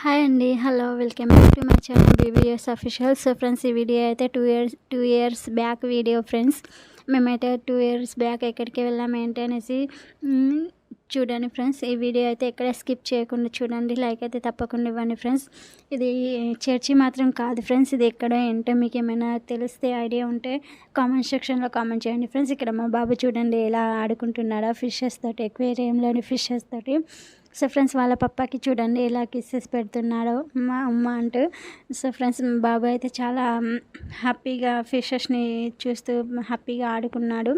Hi అండి hello welcome back to my channel BBS official so friends ఈ video అయితే two years two years back video friends మేమైతే two years back ఎక్కడికి వెళ్ళాము ఏంటి అనేసి చూడండి ఫ్రెండ్స్ ఈ వీడియో అయితే ఎక్కడ స్కిప్ చేయకుండా చూడండి లైక్ అయితే తప్పకుండా ఇవ్వండి ఫ్రెండ్స్ ఇది చర్చి మాత్రం కాదు ఫ్రెండ్స్ ఇది ఎక్కడ ఏంటో మీకు ఏమైనా తెలిస్తే ఐడియా ఉంటే కామెంట్ సెక్షన్లో కామెంట్ చేయండి ఫ్రెండ్స్ ఇక్కడ మా బాబు చూడండి ఎలా ఆడుకుంటున్నాడా ఫిషెస్ తోటి ఎక్వేరియంలోని ఫిషెస్ తోటి. సో ఫ్రెండ్స్ వాళ్ళ పప్పాకి చూడండి ఎలా కిస్సెస్ పెడుతున్నాడో. మా అమ్మ అంటూ. సో ఫ్రెండ్స్ మా బాబు అయితే చాలా హ్యాపీగా ఫిషెస్ని చూస్తూ హ్యాపీగా ఆడుకున్నాడు.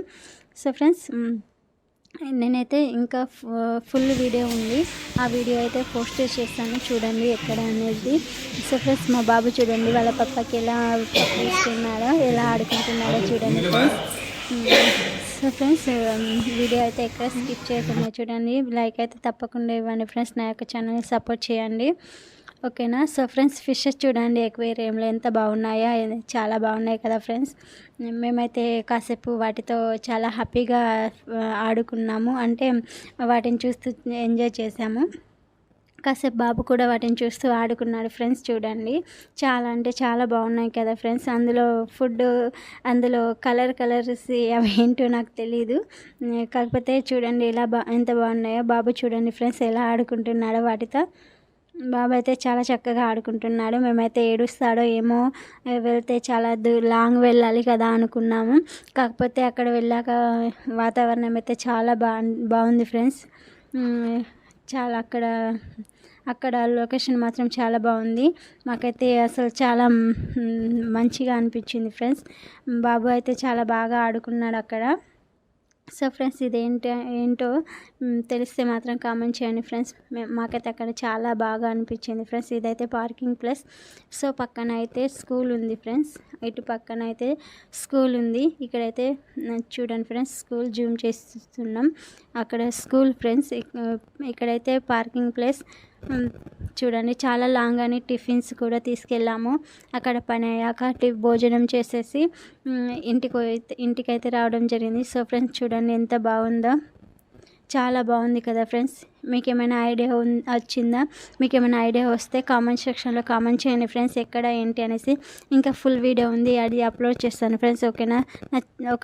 సో ఫ్రెండ్స్ నేనైతే ఇంకా ఫుల్ వీడియో ఉంది. ఆ వీడియో అయితే పోస్ట్ చేస్తాను. చూడండి ఎక్కడ అనేది. సో ఫ్రెండ్స్ మా బాబు చూడండి వాళ్ళ పప్పకి ఎలా ఇస్తున్నాడో ఎలా ఆడుకుంటున్నాడో చూడండి friends. So friends um, video అయితే ఎక్కడ స్కిప్ చేయకుండా చూడండి. లైక్ అయితే తప్పకుండా ఇవ్వండి ఫ్రెండ్స్. నా యొక్క ఛానల్ని సపోర్ట్ చేయండి. ఓకేనా? సో ఫ్రెండ్స్ ఫిషెస్ చూడండి. ఎక్వేరియంలో ఎంత బాగున్నాయా? చాలా బాగున్నాయి కదా ఫ్రెండ్స్. మేమైతే కాసేపు వాటితో చాలా హ్యాపీగా ఆడుకున్నాము. అంటే వాటిని చూస్తూ ఎంజాయ్ చేసాము. కాసేపు బాబు కూడా వాటిని చూస్తూ ఆడుకున్నాడు ఫ్రెండ్స్ చూడండి. చాలా అంటే చాలా బాగున్నాయి కదా ఫ్రెండ్స్. అందులో ఫుడ్ అందులో కలర్ కలర్స్ అవి ఏంటో నాకు తెలియదు కాకపోతే చూడండి ఎలా బా ఎంత బాగున్నాయో బాబు చూడండి ఫ్రెండ్స్ ఎలా ఆడుకుంటున్నాడో వాటితో. బాబు అయితే చాలా చక్కగా ఆడుకుంటున్నాడు. మేమైతే ఏడుస్తాడో ఏమో వెళ్తే చాలా దూ లాంగ్ వెళ్ళాలి కదా అనుకున్నాము. కాకపోతే అక్కడ వెళ్ళాక వాతావరణం అయితే చాలా బా బాగుంది ఫ్రెండ్స్. చాలా అక్కడ అక్కడ లొకేషన్ మాత్రం చాలా బాగుంది. మాకైతే అసలు చాలా మంచిగా అనిపించింది ఫ్రెండ్స్. బాబు అయితే చాలా బాగా ఆడుకున్నాడు అక్కడ. సో ఫ్రెండ్స్ ఇదేంటి ఏంటో తెలిస్తే మాత్రం కామెంట్ చేయండి ఫ్రెండ్స్. మాకైతే అక్కడ చాలా బాగా అనిపించింది ఫ్రెండ్స్. ఇదైతే పార్కింగ్ ప్లేస్. సో పక్కన అయితే స్కూల్ ఉంది ఫ్రెండ్స్. ఇటు పక్కన అయితే స్కూల్ ఉంది. ఇక్కడైతే చూడండి ఫ్రెండ్స్ స్కూల్ జూమ్ చేస్తున్నాం. అక్కడ స్కూల్ ఫ్రెండ్స్ ఇక్కడైతే పార్కింగ్ ప్లేస్. చూడండి చాలా లాంగ్ అని టిఫిన్స్ కూడా తీసుకెళ్ళాము. అక్కడ పని అయ్యాక భోజనం చేసేసి ఇంటికి ఇంటికైతే రావడం జరిగింది. సో ఫ్రెండ్స్ చూడండి ఎంత బాగుందో. చాలా బాగుంది కదా ఫ్రెండ్స్. మీకు ఏమైనా ఐడియా ఉన్ వచ్చిందా? మీకు ఏమైనా ఐడియా వస్తే కామెంట్ సెక్షన్లో కామెంట్ చేయండి ఫ్రెండ్స్ ఎక్కడ ఏంటి అనేసి. ఇంకా ఫుల్ వీడియో ఉంది అది అప్లోడ్ చేస్తాను ఫ్రెండ్స్ ఓకేనా? ఒక